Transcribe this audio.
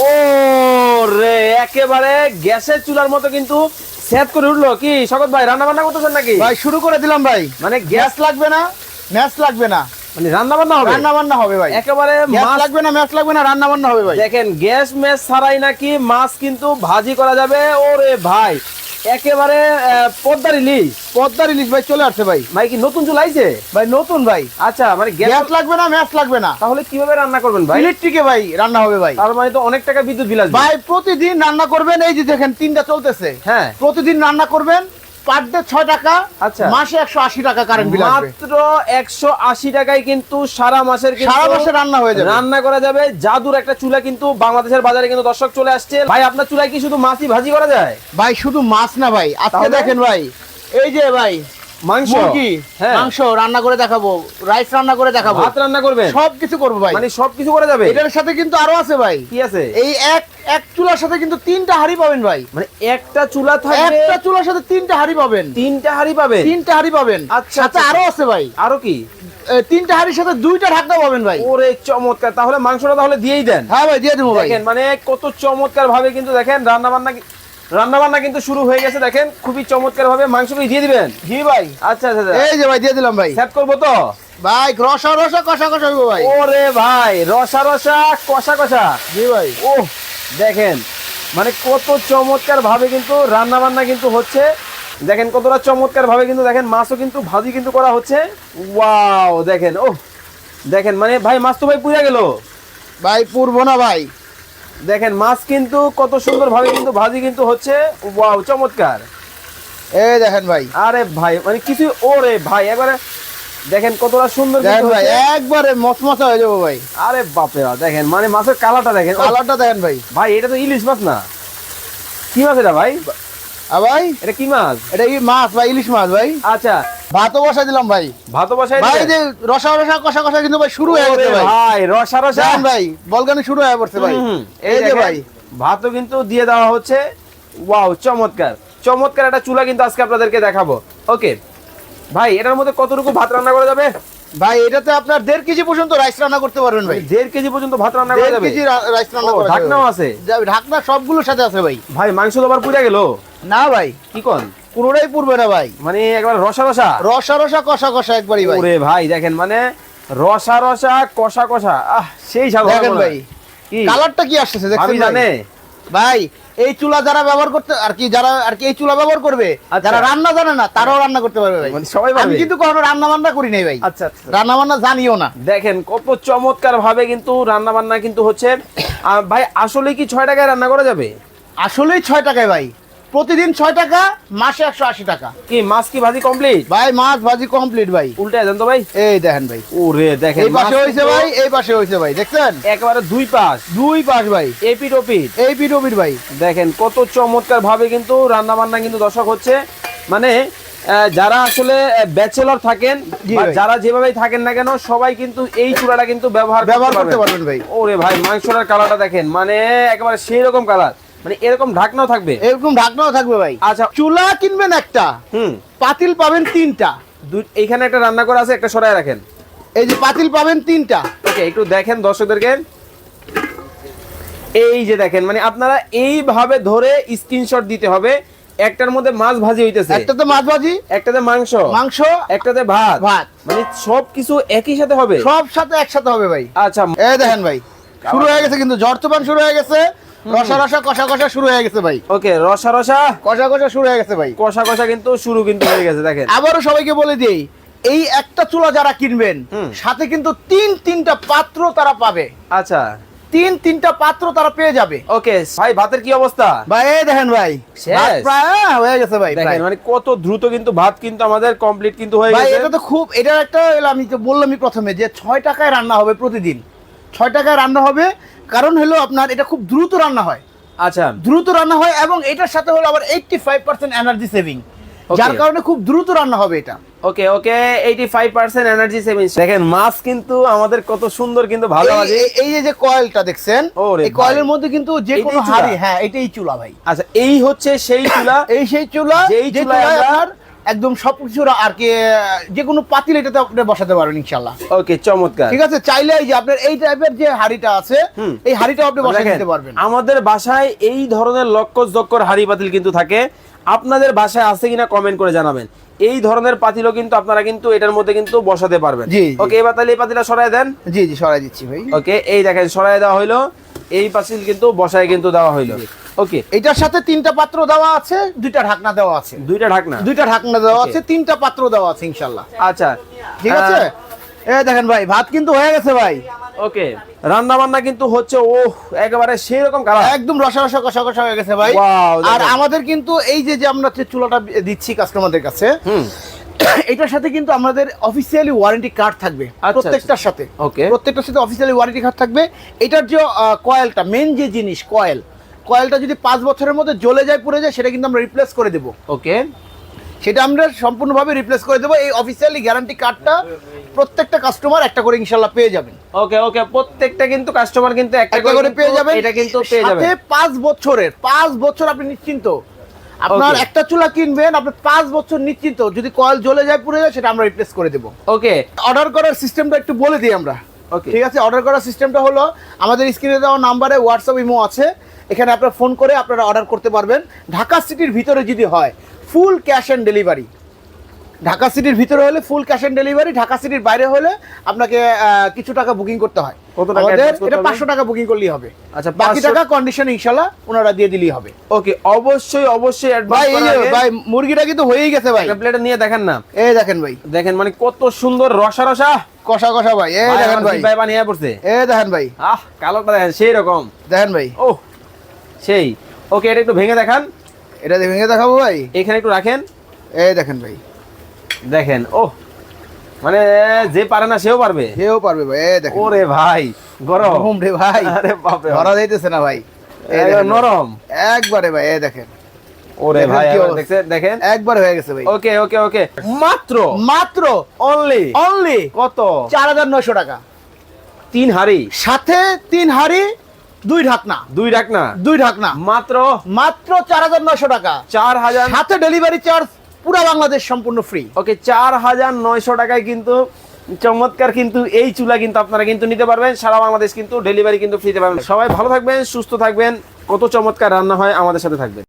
ও রে একেবারে গ্যাসের চুলার মতো কিন্তু সেট করে উঠল। কি শকত ভাই রান্না বান্না করতেছেন নাকি? ভাই শুরু করে দিলাম ভাই। মানে গ্যাস লাগবে না ম্যাচ লাগবে না। মানে রান্না বান্না হবে? রান্না বান্না হবে ভাই। একেবারে মাছ লাগবে না ম্যাচ লাগবে না রান্না বান্না হবে ভাই। দেখেন গ্যাস ম্যাচ ছাড়াই নাকি মাছ কিন্তু ভাজি করা যাবে। ওরে ভাই একেবারে আহ, পদ্মার ইলিশ পদ্মার ইলিশ ভাই চলে আসছে ভাই। ভাই কি নতুন চুল আইছে? ভাই নতুন ভাই। আচ্ছা মানে গ্যাস গ্যাস লাগবে না ম্যাচ লাগবে না। তাহলে কীভাবে রান্না করবেন ভাই? ইলেকট্রিকে ভাই রান্না হবে ভাই। তার মানে তো অনেক টাকা বিদ্যুৎ বিল আসবে। ভাই প্রতিদিন রান্না করবেন এই যে দেখেন তিনটা চলতেছে। হ্যাঁ। প্রতিদিন রান্না করবেন পার ডে ছয় টাকা আচ্ছা। মাসে একশো আশি টাকা কারেন্ট বিল আসবে। মাত্র একশো আশি টাকায় কিন্তু সারা মাসের কিন্তু সারা মাসে রান্না হয়ে যাবে। রান্না করা যাবে। জাদুর একটা চুলা কিন্তু বাংলাদেশের বাজারে কিন্তু দর্শক চলে আসছে। ভাই আপনার চুলায় কি শুধু মাছই ভাজি করা যায়? ভাই শুধু মাছ না ভাই। আজকে দেখেন ভাই এই যে ভাই মাংস? হ্যাঁ। মাংস রান্না করে দেখাবো রাইস রান্না করে দেখাবো। ভাত রান্না করবেন? সব করব ভাই। মানে সবকিছু করা যাবে? এটার সাথে কিন্তু আরও আছে ভাই। কি আছে? এই এক এক চুলার সাথে কিন্তু তিনটা হাড়ি পাবেন ভাই। মানে একটা চুলা থাকবে একটা চুলার সাথে তিনটা হাড়ি পাবেন। তিনটা হাড়ি পাবে তিনটা হাড়ি পাবেন। আচ্ছা, আচ্ছা। আরও আছে ভাই। আরও কি? তিনটা হাড়ির সাথে দুইটা ঢাকনা পাবেন ভাই। ওরে চমৎকার। তাহলে মাংসটা তাহলে দিয়েই দেন। হ্যাঁ ভাই দিয়ে দেবো ভাই। দেখেন মানে কত চমৎকার ভাবে কিন্তু দেখেন রান্না বান্না রান্না বান্না কিন্তু শুরু হয়ে গেছে দেখেন খুবই চমৎকার ভাবে মাংসকে দিয়ে দিবেন? জি ভাই। আচ্ছা আচ্ছা আচ্ছা। এই যে ভাই দিয়ে দিলাম ভাই। সেট করব তো? ভাই রসা রসা কষা কষা ভাই। ওরে ভাই রসা রসা কষা কষা। জি ভাই। ও দেখেন মানে কত চমৎকার ভাবে কিন্তু রান্না বান্না কিন্তু হচ্ছে। দেখেন কতটা চমৎকার ভাবে কিন্তু দেখেন মাছও কিন্তু ভাজি কিন্তু করা হচ্ছে। ওয়াও দেখেন ও দেখেন মানে ভাই মাছ তো ভাই পুড়ে গেল। ভাই পূর্ব না ভাই। দেখেন মাছ কিন্তু কত সুন্দর ভাবে কিন্তু ভাজি কিন্তু হচ্ছে। ওয়াও চমৎকার। এই দেখেন ভাই। আরে ভাই মানে কিছু ওরে ভাই একবারে দেখেন কতটা সুন্দর দেখেন ভাই একবারে মচমচা হয়ে যাব ভাই। আরে বাপরে বাপ, দেখেন মানে মাছের কালারটা দেখেন। কালারটা দেখেন ভাই। ভাই এটা তো ইলিশ মাছ না। কি মাছ এটা ভাই? ভাই? এটা কি মাছ? এটা কি মাছ ভাই ইলিশ মাছ ভাই। আচ্ছা। ভাতও বসা দিলাম ভাই। ভাত বসাই ভাই যে রসা রসা কষা কষা কিন্তু ভাই শুরু হয়ে গেছে ভাই। ভাই রসা রসা? ভাই বলগানি শুরু হয়ে পড়ছে ভাই। এই যে ভাই। ভাতও কিন্তু দিয়ে দেওয়া হচ্ছে। ওয়াও চমৎকার। চমৎকার একটা চুলা কিন্তু আজকে আপনাদেরকে দেখাবো। ওকে। ভাই এটার মধ্যে কতটুকু ভাত রান্না করা যাবে? ভাই এটাতে আপনার দেড় কেজি পর্যন্ত রাইস রান্না করতে পারবেন ভাই। দেড় কেজি পর্যন্ত ভাত রান্না করা দেড় যাবে? কেজি রাইস রান্না করা ঢাকনাও আছে? ঢাকনা সবগুলোর সাথে আছে ভাই। ভাই মাংস তো আবার পুড়ে গেল। না ভাই। কি কন? পুরোটাই পূর্বে না ভাই। মানে একবার রসা রসা? রসা রসা কষা কষা একবারই ভাই। ওরে ভাই দেখেন মানে রসা রসা কষা কষা। আহ সেই হবে দেখেন ভাই কি? কালারটা কি আসছে দেখছেন জানে ভাই? ভাই এই চুলা যারা ব্যবহার করতে আর কি যারা আর কি এই চুলা ব্যবহার করবে আচ্ছা। যারা রান্না জানে না তারাও রান্না করতে পারবে ভাই। মানে সবাই আমি কিন্তু কখনো রান্না বান্না করি নাই ভাই। আচ্ছা আচ্ছা। রান্না বান্না জানিও না। দেখেন কত চমৎকার ভাবে কিন্তু রান্না বান্না কিন্তু হচ্ছে। ভাই আসলে কি ছয় টাকায় রান্না করা যাবে? আসলেই ছয় টাকায় ভাই। প্রতিদিন ছয় টাকা মাসে একশো আশি টাকা। কি মাছ কি ভাজি কমপ্লিট ভাই মাছ ভাজি কমপ্লিট ভাই। উল্টে যান তো ভাই। এই দেখেন ভাই। ওরে দেখেন এই পাশে হয়েছে ভাই এই পাশে হয়েছে ভাই দেখছেন? একেবারে দুই পাশ। দুই পাশ ভাই। এপিট ওপিট এই পিঠ ওপিঠ ভাই। দেখেন কত চমৎকার ভাবে কিন্তু রান্না বান্না কিন্তু দর্শক হচ্ছে। মানে যারা আসলে ব্যাচেলর থাকেন। যারা যেভাবেই থাকেন না কেন সবাই কিন্তু এই চূড়াটা কিন্তু ব্যবহার ব্যবহার করতে পারবেন। ভাই। ওরে ভাই মাংসটার কালারটা দেখেন মানে একেবারে সেই রকম কালার মানে এরকম ঢাকনাও থাকবে? এরকম ঢাকনাও থাকবে ভাই। আচ্ছা। চুলা কিনবেন একটা। হুম। পাতিল পাবেন তিনটা। দুই এইখানে একটা রান্না করা আছে একটা সরাই রাখেন। এই যে পাতিল পাবেন তিনটা। ওকে একটু দেখেন দর্শকদেরকে। এই যে দেখেন মানে আপনারা এইভাবে ধরে স্ক্রিনশট দিতে হবে। একটার মধ্যে মাছ ভাজি হইতেছে। একটাতে মাছ ভাজি একটাতে মাংস। মাংস একটাতে ভাত। ভাত। মানে সব কিছু একই সাথে হবে? সব সাথে একসাথে হবে ভাই। আচ্ছা। এই দেখেন ভাই শুরু হয়ে গেছে কিন্তু তুফান শুরু হয়ে গেছে। রসা রসা কষা কষা শুরু হয়ে গেছে ভাই। ওকে রসা রসা। কষা কষা শুরু হয়ে গেছে ভাই। কষা কষা কিন্তু শুরু কিন্তু হয়ে গেছে দেখেন। আবারও সবাইকে বলে দিই এই একটা চুলা যারা কিনবেন সাথে কিন্তু তিন তিনটা পাত্র তারা পাবে। আচ্ছা। তিন তিনটা পাত্র তারা পেয়ে যাবে। ওকে ভাই ভাতের কি অবস্থা? ভাই দেখেন ভাই প্রায় হ্যাঁ, হয়ে গেছে ভাই দেখেন মানে কত দ্রুত কিন্তু ভাত কিন্তু আমাদের কমপ্লিট কিন্তু হয়ে গেছে। এটা তো খুব এটার একটা আমি তো বললামই প্রথমে যে ছয় টাকায় রান্না হবে প্রতিদিন। ছয় টাকায় রান্না হবে কারণ হলো আপনার এটা খুব দ্রুত রান্না হয়। আচ্ছা। দ্রুত রান্না হয় এবং এটার সাথে হলো আবার eighty five percent energy saving যার কারণে খুব দ্রুত রান্না হবে এটা। Okay okay eighty five percent energy saving দেখেন মাছ কিন্তু আমাদের কত সুন্দর কিন্তু ভালো আছে এই- যে যে কয়েলটা দেখছেন এই কয়েলের। মধ্যে কিন্তু যে কোনো হাড়ি হ্যাঁ এটাই চুলা ভাই। আচ্ছা এই হচ্ছে সেই চুলা। এই সেই চুলা যেই আমরা আপনার একদম সব কিছু আর কি যে কোনো পাতিল এটাতে আপনি বসাতে পারবেন ইনশাল্লাহ ওকে চমৎকার। ঠিক আছে? চাইলে এই যে আপনার এই টাইপের যে হাড়িটা আছে এই হাড়িটাও আপনি বসাই দিতে পারবেন। আমাদের বাসায় এই ধরনের লক্কস দক্কর হাড়ি পাতিল কিন্তু থাকে। আপনাদের বাসায় আছে কিনা কমেন্ট করে জানাবেন। এই ধরনের পাতিলও কিন্তু আপনারা কিন্তু এটার মধ্যে কিন্তু বসাতে পারবেন। ওকে এবার তাহলে এই পাতিলটা সরাই দেন। জি জি সরাই দিচ্ছি ভাই। ওকে এই দেখেন সরাই দেওয়া হইল। এই পাতিল কিন্তু বসায় কিন্তু দেওয়া হইল। ওকে। এটার সাথে তিনটা পাত্র দেওয়া আছে দুইটা ঢাকনা দেওয়া আছে। দুইটা ঢাকনা? দুইটা ঢাকনা দেওয়া আছে তিনটা পাত্র দেওয়া আছে ইনশাল্লাহ আচ্ছা। ঠিক আছে? এই দেখেন ভাই ভাত কিন্তু হয়ে গেছে ভাই। ওকে। রান্না বান্না কিন্তু হচ্ছে ও একেবারে সেই রকম কালার। একদম রসা রসা কষা কষা হয়ে গেছে ভাই। আর আমাদের কিন্তু এই যে যে আমরা যে চুলাটা দিচ্ছি কাস্টমারদের কাছে এটার সাথে কিন্তু আমাদের অফিসিয়ালি ওয়ারেন্টি কার্ড থাকবে আচ্ছা, প্রত্যেকটার সাথে। ওকে প্রত্যেকটার সাথে অফিসিয়ালি ওয়ারেন্টি কার্ড থাকবে। এটার যে কয়েলটা মেন যে জিনিস কয়েল কয়েলটা যদি পাঁচ বছরের মধ্যে জ্বলে যায় পুড়ে যায় সেটা কিন্তু আমরা রিপ্লেস করে দেবো। ওকে সেটা আমরা সম্পূর্ণভাবে রিপ্লেস করে দেবো। এই অফিসিয়ালি গ্যারান্টি কার্ডটা প্রত্যেকটা কাস্টমার একটা করে ইনশাল্লাহ পেয়ে যাবেন। ওকে ওকে প্রত্যেকটা কিন্তু কাস্টমার কিন্তু একটা একটা করে পেয়ে যাবেন। এটা কিন্তু পেয়ে যাবেন। পাঁচ বছরের পাঁচ বছর আপনি নিশ্চিন্ত আপনার একটা চুলা কিনবেন আপনি পাঁচ বছর নিশ্চিত যদি কয়েল জ্বলে যায় পুড়ে যায় সেটা আমরা রিপ্লেস করে দেবো। ওকে অর্ডার করার সিস্টেমটা একটু বলে দিই আমরা। ওকে ঠিক আছে? অর্ডার করার সিস্টেমটা হলো আমাদের স্ক্রিনে দেওয়া নাম্বারে হোয়াটসঅ্যাপ ইমো আছে। এখানে আপনারা ফোন করে আপনারা অর্ডার করতে পারবেন। ঢাকা সিটির ভিতরে যদি হয় full cash on delivery Dhaka সিটির ভিতরে হলে full cash on delivery Dhaka সিটির বাইরে হলে আপনাকে কিছু টাকা বুকিং করতে হয়। কত টাকা এটা? পাঁচশো টাকা বুকিং করলেই হবে। আচ্ছা, বাকি টাকা কন্ডিশন ইনশাল্লাহ ওনারা দিয়ে দিলেই হবে। ওকে অবশ্যই অবশ্যই ভাই ভাই মুরগিটা কিন্তু হয়েই গেছে ভাই। প্লেটে নিয়ে দেখেন না। এই দেখেন ভাই। দেখেন মানে কত সুন্দর রসা রসা। কষা কষা ভাই। এই দেখেন ভাই। ভাই বানিয়ে পড়ছে। এই দেখেন ভাই। আহ কালোটা দেখেন সেই রকম। দেখেন ভাই। ও সেই। ওকে এটা একটু ভেঙে দেখান। এটা ভেঙে দেখাবো ভাই। এখানে একটু রাখেন। এই দেখেন ভাই। দেখেন ও মানে যে পারে না সেও পারবে? কেউ পারবে ভাই দেখেন। ওরে ভাই গরম। রে ভাই। আরে বাপ। ধরা যাইতেছে না ভাই। নরম। একবারে ভাই এই দেখেন। ওরে ভাই দেখেন। একবার হয়ে গেছে ভাই। ওকে ওকে ওকে। মাত্র? মাত্র? অনলি অনলি কত? চার হাজার নয়শো টাকা। তিন হাড়ি? সাথে তিন হাড়ি দুই ঢাকনা। দুই ঢাকনা? দুই ঢাকনা। মাত্র? মাত্র চার হাজার নয়শো টাকা। চার হাজার সাথে ডেলিভারি চার্জ পুরো বাংলাদেশ সম্পূর্ণ ফ্রি ওকে চার হাজার নয়শো টাকায় কিন্তু চমৎকার কিন্তু এই চুলা কিন্তু আপনারা কিন্তু নিতে পারবেন। সারা বাংলাদেশ কিন্তু ডেলিভারি কিন্তু ফ্রিতে পাবেন। সবাই ভালো থাকবেন, সুস্থ থাকবেন। কত চমৎকার রান্না হয় আমাদের সাথে থাকবেন।